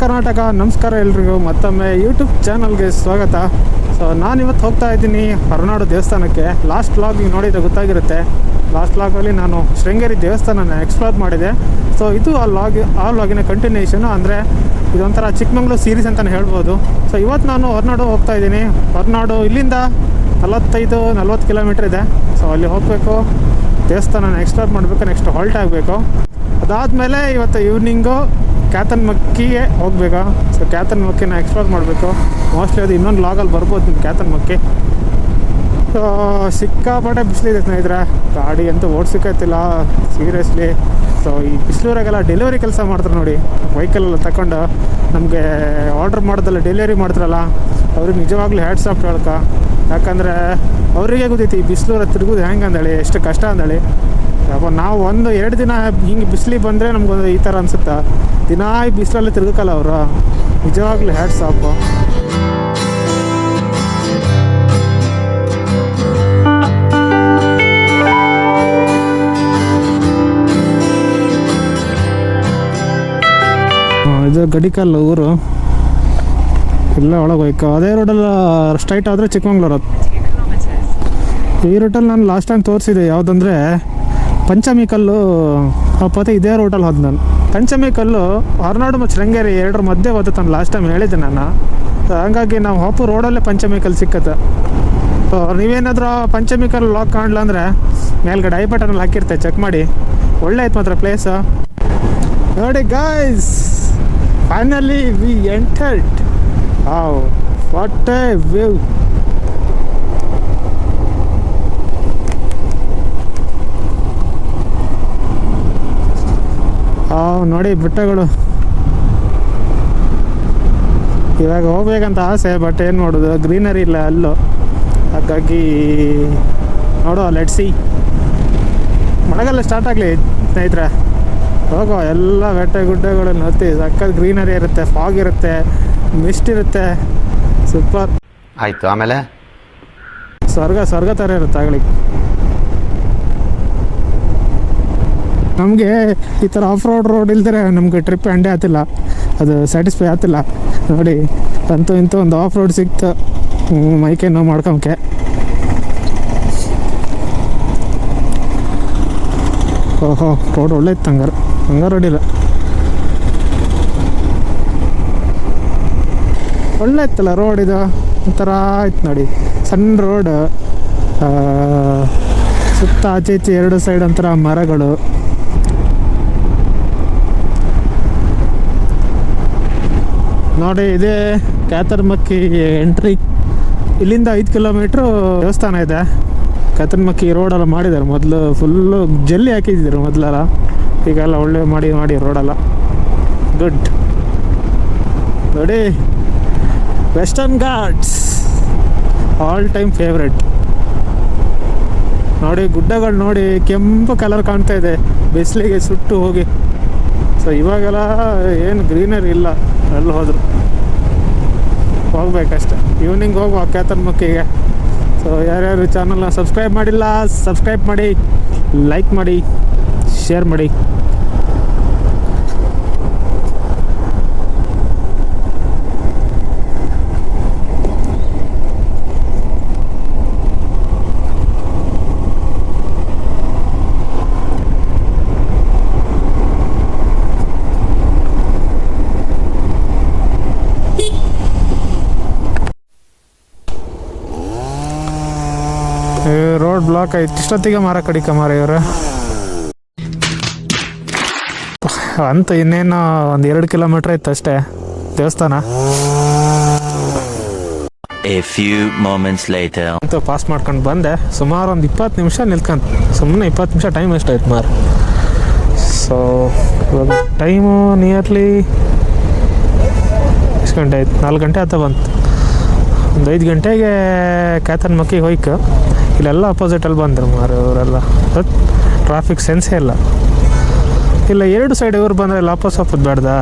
ಕರ್ನಾಟಕ, ನಮಸ್ಕಾರ ಎಲ್ರಿಗೂ. ಮತ್ತೊಮ್ಮೆ ಯೂಟ್ಯೂಬ್ ಚಾನಲ್ಗೆ ಸ್ವಾಗತ. ಸೊ ನಾನಿವತ್ತು ಹೋಗ್ತಾ ಇದ್ದೀನಿ ಹೊರನಾಡು ದೇವಸ್ಥಾನಕ್ಕೆ. ಲಾಸ್ಟ್ ವ್ಲಾಗಿಗೆ ನೋಡಿದರೆ ಗೊತ್ತಾಗಿರುತ್ತೆ. ಲಾಸ್ಟ್ ವ್ಲಾಗಲ್ಲಿ ನಾನು ಶೃಂಗೇರಿ ದೇವಸ್ಥಾನನ ಎಕ್ಸ್ಪ್ಲೋರ್ ಮಾಡಿದೆ. ಸೊ ಇದು ಆ ಲಾಗ್ ಆ ಲಾಗಿನ ಕಂಟಿನ್ಯೂಷನು ಅಂದರೆ ಇದೊಂಥರ ಚಿಕ್ಕಮಂಗ್ಳೂರು ಸೀರೀಸ್ ಅಂತಲೇ ಹೇಳ್ಬೋದು. ಸೊ ಇವತ್ತು ನಾನು ಹೊರನಾಡು ಹೋಗ್ತಾ ಇದ್ದೀನಿ. ಹೊರನಾಡು ಇಲ್ಲಿಂದ ನಲವತ್ತೈದು, ನಲ್ವತ್ತು ಕಿಲೋಮೀಟ್ರ್ ಇದೆ. ಸೊ ಅಲ್ಲಿ ಹೋಗಬೇಕು. ದೇವಸ್ಥಾನನ ಎಕ್ಸ್ಪ್ಲೋರ್ ಮಾಡಬೇಕು. ನೆಕ್ಸ್ಟ್ ಹಾಲ್ಟ್ ಆಗಬೇಕು. ಅದಾದಮೇಲೆ ಇವತ್ತು ಈವ್ನಿಂಗು ಕ್ಯಾತನ್ ಮಕ್ಕಿಗೆ ಹೋಗ್ಬೇಕಾ? ಸೊ ಕ್ಯಾತನ್ ಮಕ್ಕಿನ ಎಕ್ಸ್ಪ್ಲೋರ್ ಮಾಡಬೇಕು. ಮೋಸ್ಟ್ಲಿ ಅದು ಇನ್ನೊಂದು ಲಾಗಲ್ಲಿ ಬರ್ಬೋದು ನಿಮ್ಮ ಕ್ಯಾತನ್ ಮಕ್ಕಿ ಸೊ ಸಿಕ್ಕಾಪಟ್ಟೆ ಬಿಸಿಲಿದೆ ಸ್ನೇಹಿತರೆ. ಗಾಡಿ ಅಂತೂ ಓಡಿಸಿಕೈತಿಲ್ಲ ಸೀರಿಯಸ್ಲಿ ಸೊ ಈ ಬಿಸಿಲೂರಾಗೆಲ್ಲ ಡೆಲಿವರಿ ಕೆಲಸ ಮಾಡ್ತಾರೆ ನೋಡಿ. ವೆಹಿಕಲೆಲ್ಲ ತಗೊಂಡು ನಮಗೆ ಆರ್ಡ್ರ್ ಮಾಡೋದಲ್ಲ ಡೆಲಿವರಿ ಮಾಡ್ತಾರಲ್ಲ, ಅವ್ರಿಗೆ ನಿಜವಾಗ್ಲೂ ಹ್ಯಾಟ್ಸ್ ಆಫ್ ಹೇಳ್ಕ. ಯಾಕಂದರೆ ಅವರಿಗೆ ಗೊತ್ತೈತಿ ಈ ಬಿಸಿಲೂರ ತಿರುಗೋದು ಹೆಂಗೆ ಅಂದೇಳಿ, ಎಷ್ಟು ಕಷ್ಟ ಅಂದೇಳಿ. ನಾವು ಒಂದು ಎರಡು ದಿನ ಹಿಂಗೆ ಬಿಸಿಲಿಗೆ ಬಂದರೆ ನಮಗೊಂದು ಈ ಥರ ಅನ್ಸುತ್ತೆ? ದಿನ ಈ ಬಿಸಿಲಲ್ಲಿ ತಿರುಗಕಲ್ಲ ಅವರು? ನಿಜವಾಗ್ಲೂ ಹ್ಯಾಟ್ಸ್ ಸಾಪ. ಇದು ಗಡಿಕಲ್ಲು ಊರು. ಇಲ್ಲ ಒಳಗೆ ಹೋಯ್ಕೋ. ಅದೇ ರೋಡಲ್ಲಿ ಸ್ಟ್ರೈಟ್ ಆದರೆ ಚಿಕ್ಕಮಂಗ್ಳೂರು ಈ ರೂಟಲ್ಲಿ ನಾನು ಲಾಸ್ಟ್ ಟೈಮ್ ತೋರಿಸಿದೆ, ಯಾವುದಂದ್ರೆ ಪಂಚಮಿ ಕಲ್ಲು ಪತೆ ಇದೇ ರೋಟಲ್ಲಿ ಹೋದ್ ನಾನು. ಪಂಚಮಿ ಕಲ್ಲು, ಹೊರನಾಡು ಮತ್ತು ಶೃಂಗೇರಿ ಎರಡರ ಮಧ್ಯೆ ಹೋದ ಲಾಸ್ಟ್ ಟೈಮ್ ಹೇಳಿದ್ದೆ ನಾನು. ಹಾಗಾಗಿ ನಾವು ಹಾಪು ರೋಡಲ್ಲೇ ಪಂಚಮಿ ಕಲ್ಲು ಸಿಕ್ಕತ್ತೆ. ನೀವೇನಾದರೂ ಪಂಚಮಿ ಕಲ್ಲು ಲಾಕ್ ಕಾಣಲ್ಲ ಅಂದರೆ ಮೇಲ್ಗಡೆ ಐ ಬಟನಲ್ಲಿ ಹಾಕಿರ್ತೆ ಚೆಕ್ ಮಾಡಿ. ಒಳ್ಳೆ ಐತೆ ಮಾತ್ರ ಪ್ಲೇಸ್ ನೋಡಿ guys finally we entered what a view ಆ ನೋಡಿ ಬೆಟ್ಟಗಳು. ಇವಾಗ ಹೋಗ್ಬೇಕಂತ ಆಸೆ ಬಟ್ ಏನು ಮಾಡೋದು? ಗ್ರೀನರಿ ಇಲ್ಲ ಅಲ್ಲೂ. ಹಾಗಾಗಿ ನೋಡುವ ಲೆಟ್ಸಿ ಮಳೆಗಾಲ ಸ್ಟಾರ್ಟ್ ಆಗಲಿ ಸ್ನೇಹಿತರೆ. ಹೋಗೋ ಎಲ್ಲ ಬೆಟ್ಟ ಗುಡ್ಡಗಳನ್ನು ಹತ್ತಿ ಸಕ್ಕತ್ ಗ್ರೀನರಿ ಇರುತ್ತೆ ಫಾಗ್ ಇರುತ್ತೆ ಮಿಸ್ಟ್ ಇರುತ್ತೆ. ಸೂಪರ್ ಆಯಿತು ಆಮೇಲೆ? ಸ್ವರ್ಗ ಸ್ವರ್ಗ ಥರ ಇರುತ್ತೆ ಆಗಲಿ. ನಮಗೆ ಈ ಥರ ಆಫ್ ರೋಡ್ ರೋಡ್ ಇಲ್ದರೆ ನಮಗೆ ಟ್ರಿಪ್ ಎಂಡೇ ಆತಿಲ್ಲ. ಅದು ಸ್ಯಾಟಿಸ್ಫೈ ಆಗ್ತಿಲ್ಲ ನೋಡಿ, ಅಂತೂ ಇಂತೂ ಒಂದು ಆಫ್ ರೋಡ್ ಸಿಕ್ತು. ಮೈಕೆ ನೋವು ಮಾಡ್ಕೊಂಕೆ ಓಹೋ ರೋಡ್ ಒಳ್ಳೆ ಇತ್ತು ಹಂಗಾರೆ ಹಂಗಾರೆ ರೋಡಿಲ್ಲ ಒಳ್ಳೆ ಇತ್ತಲ್ಲ ರೋಡ್ ಇದು? ಒಂಥರ ಆಯ್ತು ನೋಡಿ. ಸಣ್ಣ ರೋಡ್ ಸುತ್ತ ಆಚೆ ಈಚೆ ಎರಡು ಸೈಡ್ ಒಂಥರ ಮರಗಳು. ನೋಡಿ, ಇದೇ ಕ್ಯಾತರ್ಮಕ್ಕಿ ಎಂಟ್ರಿ. ಇಲ್ಲಿಂದ ಐದು ಕಿಲೋಮೀಟ್ರ್ ದೇವಸ್ಥಾನ ಇದೆ. ಕ್ಯಾತರ್ಮಕ್ಕಿ ರೋಡೆಲ್ಲ ಮಾಡಿದ್ದಾರೆ. ಮೊದಲು ಫುಲ್ಲು ಜಲ್ಲಿ ಹಾಕಿದ್ರು ಮೊದಲೆಲ್ಲ. ಈಗೆಲ್ಲ ಒಳ್ಳೆ ಮಾಡಿ ಮಾಡಿ ರೋಡೆಲ್ಲ ಗುಡ್ ನೋಡಿ Western Ghats all time favourite ನೋಡಿ, ಗುಡ್ಡಗಳು ನೋಡಿ, ಕೆಂಪು ಕಲರ್ ಕಾಣ್ತಾ ಇದೆ. ಬಿಸಿಲಿಗೆ ಸುಟ್ಟು ಹೋಗಿ. ಸೊ ಇವಾಗೆಲ್ಲ ಏನು ಗ್ರೀನರಿ ಇಲ್ಲ. ಎಲ್ಲಿ ಹೋದರು. ಹೋಗ್ಬೇಕಷ್ಟೆ. ಈವ್ನಿಂಗ್ ಹೋಗುವ ಮಕ್ಕಿಗೆ ಸೊ ಯಾರ್ಯಾರು ಚಾನಲ್ನ ಸಬ್ಸ್ಕ್ರೈಬ್ ಮಾಡಿಲ್ಲ ಸಬ್ಸ್ಕ್ರೈಬ್ ಮಾಡಿ ಲೈಕ್ ಮಾಡಿ ಶೇರ್ ಮಾಡಿ. ಐತಿ ಇಷ್ಟೊತ್ತಿಗೆ ಮಾರ ಕಡಿಕ ಮಾರ ಇವರು ಅಂತ ಇನ್ನೇನು ಒಂದು ಎರಡು ಕಿಲೋಮೀಟ್ರ್ ಇತ್ತು ಅಷ್ಟೇ. ದೇವಸ್ಥಾನ. ಎ ಫ್ಯೂ ಮೊಮೆಂಟ್ಸ್ ಲೈಟ್ ಅಂತೂ ಪಾಸ್ ಮಾಡ್ಕೊಂಡು ಬಂದೆ. ಸುಮಾರು ಒಂದು ಇಪ್ಪತ್ತು ನಿಮಿಷ ನಿಲ್ಕಂತ ಸುಮ್ಮನೆ ಇಪ್ಪತ್ತು ನಿಮಿಷ ಟೈಮ್ ಎಷ್ಟಾಯ್ತು ಮಾರು ಸೊ ಇವಾಗ ಟೈಮು ನಿಯರ್ಲಿ ಎಷ್ಟು ಗಂಟೆ ಆಯ್ತು? ನಾಲ್ಕು ಗಂಟೆ ಆತ ಬಂತು. ಒಂದು ಐದು ಗಂಟೆಗೆ ಕ್ಯಾತನ್ ಮಕ್ಕಿಗೆ ಹೋಯ್ಕ. ಇಲ್ಲೆಲ್ಲ ಅಪೋಸಿಟಲ್ಲಿ ಬಂದರು ಮಾರು ಇವರೆಲ್ಲ ಟ್ರಾಫಿಕ್ ಸೆನ್ಸೇ ಇಲ್ಲ. ಇಲ್ಲ, ಎರಡು ಸೈಡ್ ಇವ್ರು ಬಂದರೆ ಲಾಪಸ್ ಹಾಕೋದು ಬೇಡ್ದಾ?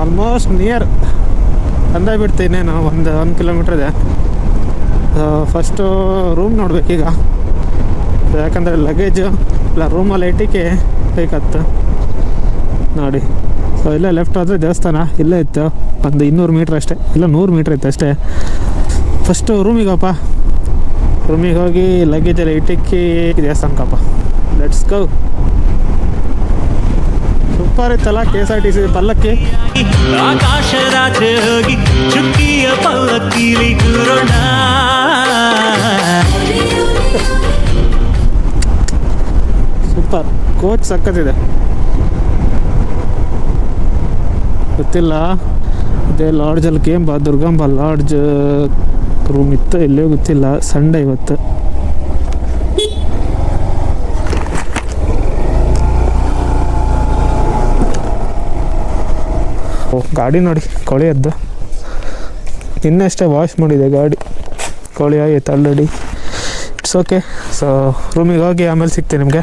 ಆಲ್ಮೋಸ್ಟ್ ನಿಯರ್ ಅಂದ ಬಿಡ್ತೀನಿ ನಾನು ಒಂದು ಒಂದು ಕಿಲೋಮೀಟ್ರ್ ಇದೆ. ಫಸ್ಟು ರೂಮ್ ನೋಡ್ಬೇಕೀಗ ಯಾಕಂದರೆ ಲಗೇಜು ಇಲ್ಲ ರೂಮಲ್ಲಿ ಇಟ್ಟಿಗೆ ಬೇಕತ್ತು ನೋಡಿ. ಸೊ ಇಲ್ಲೇ ಲೆಫ್ಟ್ ಆದರೆ ದೇವಸ್ಥಾನ ಇಲ್ಲೇ ಇತ್ತು. ಒಂದು ಇನ್ನೂರು ಮೀಟ್ರ್ ಅಷ್ಟೇ. ಇಲ್ಲ, ನೂರು ಮೀಟ್ರ್ ಇತ್ತು ಅಷ್ಟೇ. ಫಸ್ಟು ರೂಮಿಗಪ್ಪ ರೂಮಿಗೆ ಹೋಗಿ ಲಗೇಜ್ ಇಟ್ಟಿಕ್ಕಿ ದೇವಸ್ಥಾನಕ್ಕಪ್ಪ ಲೆಟ್ಸ್ ಗೋ ಸೂಪರ್ ಇತ್ತಲ್ಲ K S R T C Pallakki. ಆಕಾಶರಾತ್ರಿ ಹೋಗಿ ಚುಕ್ಕಿಯ ಪಲ್ಲಕ್ಕಿಲಿ ಕೂರೋಣ ಸೂಪರ್ ಕೋಚ್ ಸಕ್ಕತ್ತಿದೆ ಗೊತ್ತಿಲ್ಲ. ಅದೇ ಲಾಡ್ಜಲ್ಲಿ ಕೇಂಬ ದುರ್ಗಂಬ ಲಾಡ್ಜ್ ರೂಮ್ ಇತ್ತು ಎಲ್ಲೇ ಗೊತ್ತಿಲ್ಲ. ಸಂಡೇ ಇವತ್ತು. ಓ, ಗಾಡಿ ನೋಡಿ ಕೊಳೆಯದ್ದು ಎದ್ದು. ನಿನ್ನೆಷ್ಟೇ ವಾಶ್ ಮಾಡಿದೆ ಗಾಡಿ. ಕೋಳಿ ಆಗಿತ್ತು ಆಲ್ರೆಡಿ ಇಟ್ಸ್ ಓಕೆ ಸೊ ರೂಮಿಗೆ ಹೋಗಿ ಆಮೇಲೆ ಸಿಗ್ತೀನಿ ನಿಮಗೆ.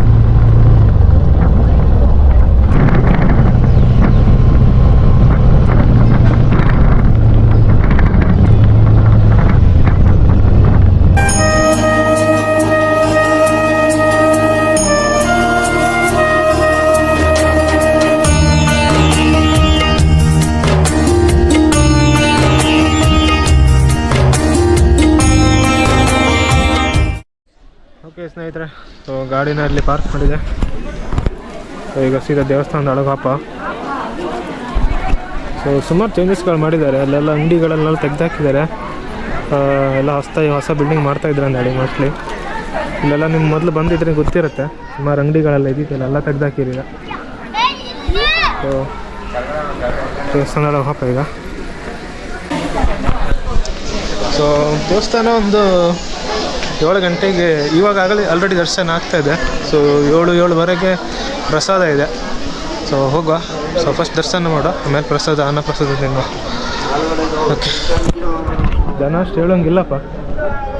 Okay ಸ್ನೇಹಿತರೆ, ಸೊ ಗಾಡಿನ ಇಲ್ಲಿ ಪಾರ್ಕ್ ಮಾಡಿದೆ. ಸೊ ಈಗ ಸೀದಾ ದೇವಸ್ಥಾನದ ಅಳಗಪ್ಪ ಸೊ ಸುಮಾರು ಚೇಂಜಸ್ಗಳು ಮಾಡಿದ್ದಾರೆ. ಅಲ್ಲೆಲ್ಲ ಅಂಗಡಿಗಳೆಲ್ಲ ತೆಗೆದಾಕಿದ್ದಾರೆ. ಎಲ್ಲ ಹೊಸ್ತಾಯಿ ಹೊಸ ಬಿಲ್ಡಿಂಗ್ ಮಾಡ್ತಾ ಇದ್ದಾರೆ ಅಂದೇಳಿ ಮೋಸ್ಟ್ಲಿ ಇಲ್ಲೆಲ್ಲ ನಿಮ್ಮ ಮೊದಲು ಬಂದಿದ್ರೆ ಗೊತ್ತಿರುತ್ತೆ. ಸುಮಾರು ಅಂಗಡಿಗಳೆಲ್ಲ ಇದ್ದಿದ್ದೆಲ್ಲ ಎಲ್ಲ ತೆಗ್ದಾಕಿರಿಲ್ಲ ಸೊ ದೇವಸ್ಥಾನ ಒಳಗಪ್ಪ ಈಗ. ಸೊ, ದೇವಸ್ಥಾನ ಒಂದು ಏಳು ಗಂಟೆಗೆ ಇವಾಗಾಗಲೇ ಆಲ್ರೆಡಿ ದರ್ಶನ ಆಗ್ತಾ ಇದೆ. ಸೊ ಏಳು ಏಳುವರೆಗೆ ಪ್ರಸಾದ ಇದೆ. ಸೊ ಹೋಗುವ. ಸೊ ಫಸ್ಟ್ ದರ್ಶನ ಮಾಡೋ ಆಮೇಲೆ ಪ್ರಸಾದ ಅನ್ನ ಪ್ರಸಾದ ತಿನ್ನುವ. ಓಕೆ ಜನ ಅಷ್ಟು ಹೇಳೋಂಗಿಲ್ಲಪ್ಪ.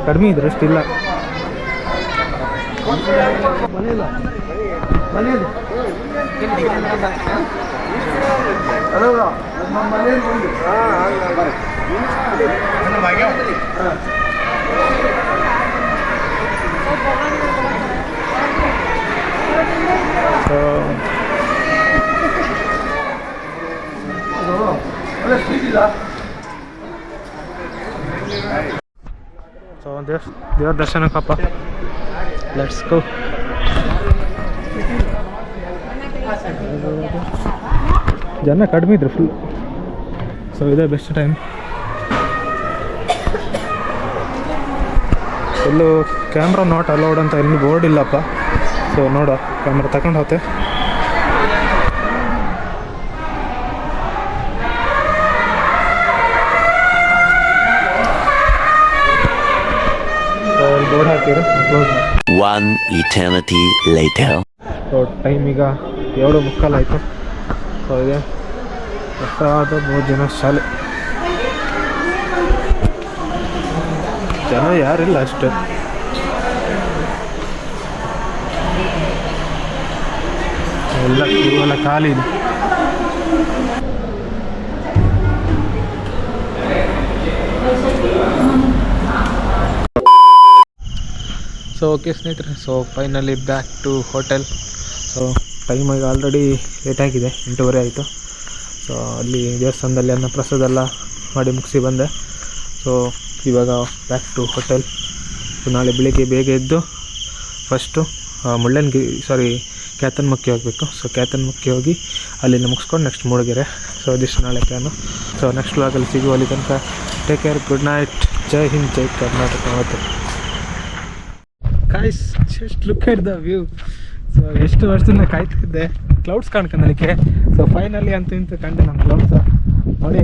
ಕಡಿಮೆ ಇದ್ರೆ ಅಷ್ಟಿಲ್ಲ ಸೊ ದೇವ್ ದೇವ್ರ ದರ್ಶನಕ್ಕಪ್ಪ ಲೆಟ್ಸ್ ಗೋ ಜನ ಕಡಿಮೆ ಇದ್ರು ಫುಲ್ ಸೊ ಇದೇ ಬೆಸ್ಟ್ ಟೈಮ್ ಎಲ್ಲೂ ಕ್ಯಾಮ್ರಾ ನಾಟ್ ಅಲೌಡ್ ಅಂತ ಎಲ್ಲೂ ಬೋರ್ಡ್ ಇಲ್ಲಪ್ಪ. ಸೊ ನೋಡು ಕ್ಯಾಮ್ರಾ ತಗೊಂಡು ಹೋತೆ. Board ಹಾಕಿರು one eternity later. So time ಈಗ ಏಳು ಮುಕ್ಕಾಲು ಆಯಿತು. ಸೊ ಇದೆ. ಮೂರು ಜನ ಶಾಲೆ. ಜನ ಯಾರಿಲ್ಲ ಅಷ್ಟೇ. ಎಲ್ಲ ಇವೆಲ್ಲ ಖಾಲಿ ಇದೆ. ಸೊ ಓಕೆ ಸ್ನೇಹಿತರೆ. So finally back to hotel so time ಈಗ ಆಲ್ರೆಡಿ ಲೇಟ್ ಆಗಿದೆ. ಎಂಟೂವರೆ ಆಯಿತು. ಸೊ ಅಲ್ಲಿ ದೇವಸ್ಥಾನದಲ್ಲಿ ಅನ್ನ ಪ್ರಸಾದ ಎಲ್ಲ ಮಾಡಿ ಮುಗಿಸಿ ಬಂದೆ. ಸೊ ಇವಾಗ ಬ್ಯಾಕ್ ಟು ಹೋಟೆಲ್ ನಾಳೆ ಬೆಳಿಗ್ಗೆ ಬೇಗ ಎದ್ದು ಫಸ್ಟು ಮುಳ್ಳನ್ಗಿ ಸಾರಿ ಕ್ಯಾತನ್ಮಕ್ಕಿ ಹೋಗಬೇಕು. ಸೊ ಕ್ಯಾತನ್ಮಕ್ಕಿ ಹೋಗಿ ಅಲ್ಲಿಂದ ಮುಗಿಸ್ಕೊಂಡು ನೆಕ್ಸ್ಟ್ ಮೂಡಿಗೆರೆ. ಸೊ ಅದಿಷ್ಟು ನಾಳೆ ಕ್ಯಾನು ಸೊ ನೆಕ್ಸ್ಟ್ ವ್ಲಾಗಲ್ಲಿ ಸಿಗುವ ಅಲ್ಲಿ ತನಕ ಟೇಕ್ ಕೇರ್ ಗುಡ್ ನೈಟ್ ಜೈ ಹಿಂದ್ ಜೈ ಕರ್ನಾಟಕ ಮತ್ತು guys just look at the view so ಎಷ್ಟು ವರ್ಷದಿಂದ ಕಾಯ್ತಿದ್ದೆ. ಕ್ಲೌಡ್ಸ್ ಕಾಣ್ಕೊಂಡಲಿಕ್ಕೆ ಸೊ ಫೈನಲಿ ಅಂತ ಇಂತ ಕಂಡೆ ನಮ್ಮ ಕ್ಲೌಡ್ಸ್ ನೋಡಿ.